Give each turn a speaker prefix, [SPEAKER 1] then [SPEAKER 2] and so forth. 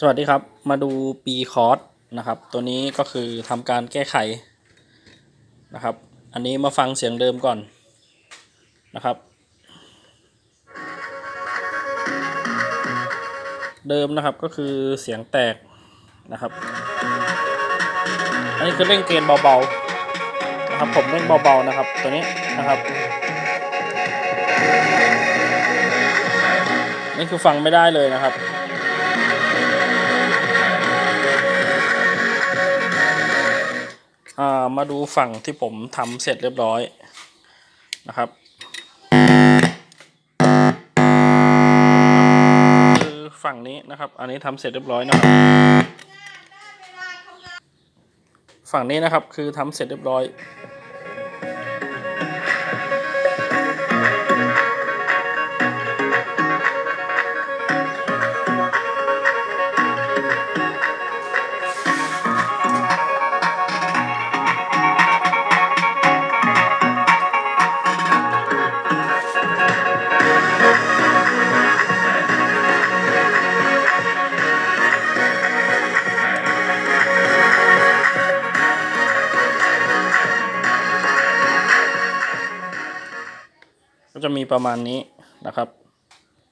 [SPEAKER 1] สวัสดีครับ มาดูปีคอร์สนะครับ ตัวนี้ก็คือทำการแก้ไขนะครับ อันนี้มาฟังเสียงเดิมก่อนนะครับ เดิมนะครับก็คือเสียงแตกนะครับ อันนี้คือเร่งเกณฑ์เบาๆนะครับผมเร่งเบาๆนะครับ ตัวนี้นะครับนี่คือฟังไม่ได้เลยนะครับ มาดูฝั่งที่ผมทำเสร็จเรียบร้อยนะครับคือฝั่งนี้นะครับ อันนี้ทำเสร็จเรียบร้อยนะครับ ฝั่งนี้นะครับคือทำเสร็จเรียบร้อย ก็จะมีประมาณนี้นะครับ